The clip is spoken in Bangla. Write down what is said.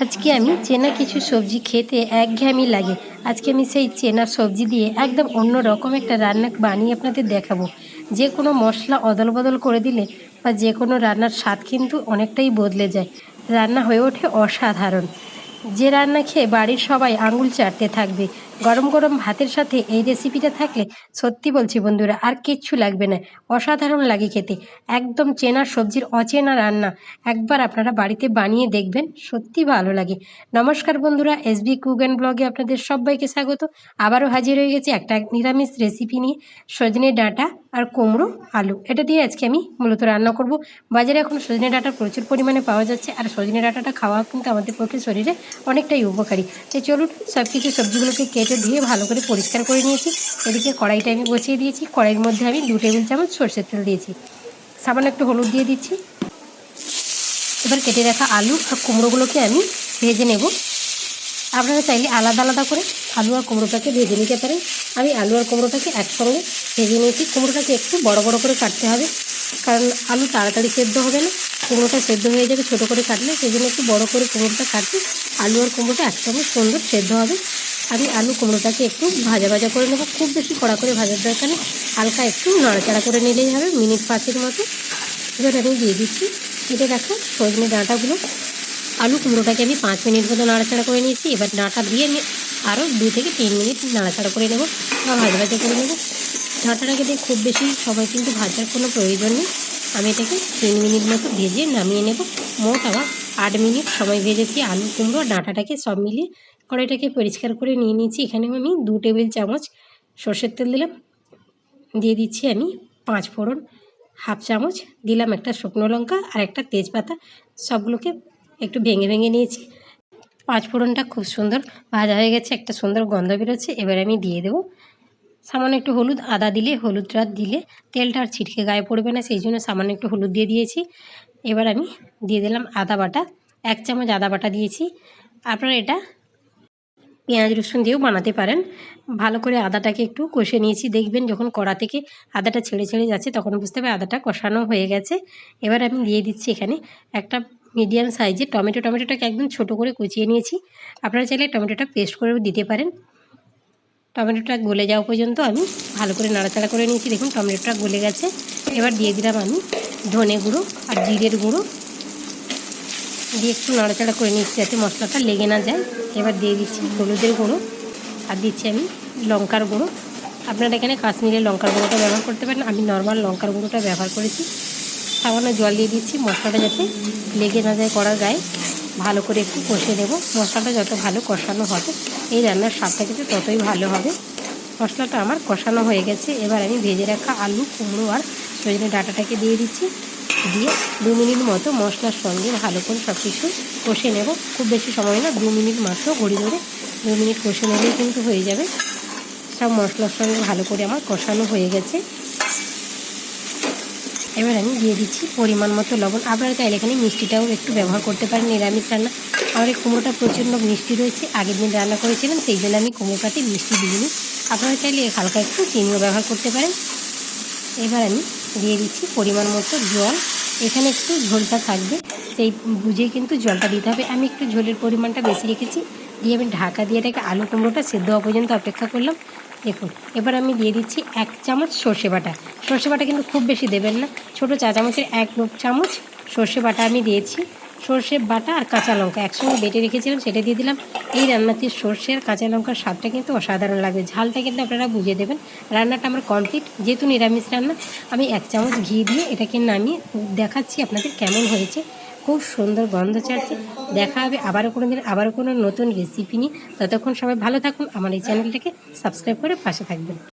আজকে আমি চেনা কিছু সবজি খেতে একঘেয়েমি লাগে। আজকে আমি সেই চেনা সবজি দিয়ে একদম অন্য রকম একটা রান্না বানিয়ে আপনাদের দেখাবো। যে কোনো মশলা অদল বদল করে দিলে বা যে কোনো রান্নার স্বাদ কিন্তু অনেকটাই বদলে যায়। রান্না হয়ে ওঠে অসাধারণ। যে রান্না খেয়ে বাড়ির সবাই আঙুল চাটতে থাকবে গরম গরম ভাতের সাথে এই রেসিপিটা থাকলে সত্যি বলছি বন্ধুরা, আর কিচ্ছু লাগবে না। অসাধারণ লাগে খেতে। একদম চেনা সবজির অচেনা রান্না। একবার আপনারা বাড়িতে বানিয়ে দেখবেন, সত্যি ভালো লাগে। নমস্কার বন্ধুরা এসবি কুক অ্যান্ড ব্লগে আপনাদের সবাইকে স্বাগত। আবারও হাজির হয়ে গেছি একটা নিরামিষ রেসিপি নিয়ে। সজনে ডাঁটা আর কুমড়ো, আলু। এটা দিয়ে আজকে আমি মূলত রান্না করব। বাজারে এখন সজনে ডাঁটা প্রচুর পরিমাণে পাওয়া যাচ্ছে, আর সজনে ডাঁটাটা খাওয়া কিন্তু আমাদের পক্ষে শরীরে অনেকটাই উপকারী। তো চলুন সব কিছু সবজিগুলোকে কেটে ধুয়ে ভালো করে পরিষ্কার করে নিয়েছি। এদিকে কড়াইটা আমি বসিয়ে দিয়েছি। কড়াইয়ের মধ্যে আমি দু টেবিল চামচ সর্ষের তেল দিয়েছি। সামান্য একটু হলুদ দিয়ে দিচ্ছি। এবার কেটে রাখা আলু আর কুমড়োগুলোকে আমি ভেজে নেব। আপনারা চাইলে আলাদা আলাদা করে আলু আর কুমড়োটাকে ভেজে নিতে পারেন। আমি আলু আর কুমড়োটাকে একসঙ্গে ভেজে নিয়েছি। কুমড়োটাকে একটু বড় বড় করে কাটতে হবে। কারণ আলু তাড়াতাড়ি সেদ্ধ হবে না। কুমড়োটা সেদ্ধ হয়ে যাবে ছোটো করে কাটলে। সেই জন্য একটু বড় করে কুমড়োটা কাটলে আলু আর কুমড়োটা একসঙ্গে সুন্দর সেদ্ধ হবে। আমি আলু কুমড়োটাকে একটু ভাজা ভাজা করে নেব। খুব বেশি কড়া করে ভাজার দরকার নেই। হালকা একটু নাড়াচাড়া করে নিলেই হবে, মিনিট পাঁচের মতো। এবার আমি দিয়ে দিচ্ছি। কেটে রাখা সজনে ডাঁটাগুলো। আলু কুমড়োটাকে আমি পাঁচ মিনিট মতো নাড়াচাড়া করে নিয়েছি। এবার ডাঁটা দিয়ে আরও দু থেকে তিন মিনিট নাড়াচাড়া করে নেব বা ভাজা ভাজা করে নেব। ডাঁটাটাকে দিয়ে খুব বেশি সময় কিন্তু ভাজার কোনো প্রয়োজন নেই। আমি এটাকে তিন মিনিট মতো ভেজে নামিয়ে নেব। মোট আবার আট মিনিট সময় ভেজেছি আলু কুমড়ো ডাঁটাটাকে সব মিলিয়ে। কড়াইটাকে পরিষ্কার করে নিয়ে নিয়েছি। এখানে আমি দু টেবিল চামচ সর্ষের তেল দিলাম। দিয়ে দিচ্ছি আমি পাঁচ ফোড়ন, হাফ চামচ দিলাম একটা শুকনো লঙ্কা আর একটা তেজপাতা। সবগুলোকে একটু ভেঙে ভেঙে নিয়েছি। পাঁচ ফোড়নটা খুব সুন্দর ভাজা হয়ে গেছে, একটা সুন্দর গন্ধ বেরোচ্ছে। এবার আমি দিয়ে দেবো সামান্য একটু হলুদ আদা দিলে হলুদটা দিলে তেলটা আর ছিটকে গায়ে পড়বে না, সেই জন্য সামান্য একটু হলুদ দিয়ে দিয়েছি। এবার আমি দিয়ে দিলাম আদা বাটা, এক চামচ আদা বাটা দিয়েছি। আপনারা এটা পেঁয়াজ রসুন দিয়েও বানাতে পারেন। ভালো করে আদাটাকে একটু কষে নিয়েছি। দেখবেন যখন কড়া থেকে আদাটা ছেড়ে ছেড়ে যাচ্ছে, তখন বুঝতে হবে আদাটা কষানো হয়ে গেছে। এবার আমি দিয়ে দিচ্ছি এখানে একটা মিডিয়াম সাইজের টমেটো। টমেটোটাকে একদম ছোট করে কুচিয়ে নিয়েছি। আপনারা চাইলে টমেটোটা পেস্ট করেও দিতে পারেন। টমেটোটা গলে যাওয়া পর্যন্ত আমি ভালো করে নাড়াচাড়া করে নিয়েছি। দেখুন টমেটোটা গলে গেছে। এবার দিয়ে দিলাম আমি ধনে গুঁড়ো আর জিরের গুঁড়ো। দিয়ে একটু নাড়াচাড়া করে নিচ্ছি যাতে মশলাটা লেগে না যায়। এবার দিয়ে দিচ্ছি হলুদের গুঁড়ো, আর দিচ্ছি আমি লঙ্কার গুঁড়ো। আপনারা এখানে কাশ্মীরের লঙ্কার গুঁড়োটা ব্যবহার করতে পারেন। আমি নর্মাল লঙ্কার গুঁড়োটা ব্যবহার করেছি। সামান্য জল দিয়ে দিচ্ছি মশলাটা যাতে লেগে না যায়, করা যায়। ভালো করে একটু কষে নেব। মশলাটা যত ভালো কষানো হবে, এই রান্নার স্বাদটা কিন্তু ততই ভালো হবে। মশলাটা আমার কষানো হয়ে গেছে। এবার আমি ভেজে রাখা আলু, কুমড়ো আর সজনে ডাটাটাকে দিয়ে দিচ্ছি। দিয়ে দু মিনিট মতো মশলার সঙ্গে ভালো করে সব কিছু কষে নেব। খুব বেশি সময় না, দু মিনিট মাত্র ঘড়ি ধরে। দু মিনিট কষে নেলেই কিন্তু হয়ে যাবে। সব মশলার সঙ্গে ভালো করে আমার কষানো হয়ে গেছে। এবার আমি দিয়ে দিচ্ছি পরিমাণ মতো লবণ। আপনারা চাইলে এখানে মিষ্টিটাও একটু ব্যবহার করতে পারেন, নিরামিষ রান্না। আমার এই কুমড়োটা প্রচণ্ড মিষ্টি রয়েছে। আগের দিন রান্না করেছিলাম, সেই জন্য আমি কুমড়োটাতে মিষ্টি দিইনি। আপনারা চাইলে হালকা একটু চিনিও ব্যবহার করতে পারেন। এবার আমি দিয়ে দিচ্ছি পরিমাণ মতো জল। এখানে একটু ঝোলটা থাকবে। সেই বুঝে কিন্তু জলটা দিতে হবে। আমি একটু ঝোলের পরিমাণটা বেশি রেখেছি। দিয়ে আমি ঢাকা দিয়ে এটাকে আলু কুমড়োটা সেদ্ধ হওয়া পর্যন্ত অপেক্ষা করলাম। দেখুন, এবার আমি দিয়ে দিচ্ছি এক চামচ সর্ষে বাটা। সর্ষে বাটা কিন্তু খুব বেশি দেবেন না। ছোটো চা চামচের এক চামচ সর্ষে বাটা আমি দিয়েছি। সর্ষে, বাটা আর কাঁচা লঙ্কা। একসঙ্গে বেটে রেখেছিলাম, সেটা দিয়ে দিলাম। এই রান্নাতে সর্ষে আর কাঁচা লঙ্কার স্বাদটা কিন্তু অসাধারণ লাগবে। ঝালটা কিন্তু আপনারা বুঝে দেবেন। রান্নাটা আমার কমপ্লিট যেহেতু নিরামিষ রান্না, আমি এক চামচ ঘি দিয়ে এটাকে নামিয়ে দেখাচ্ছি আপনাদের কেমন হয়েছে। খুব সুন্দর গন্ধ ছাড়ছে। দেখা হবে আবারও কোনো দিন আবারও কোনো নতুন রেসিপি নিয়ে। ততক্ষণ সবাই ভালো থাকুন। আমার এই চ্যানেলটাকে সাবস্ক্রাইব করে পাশে থাকবেন।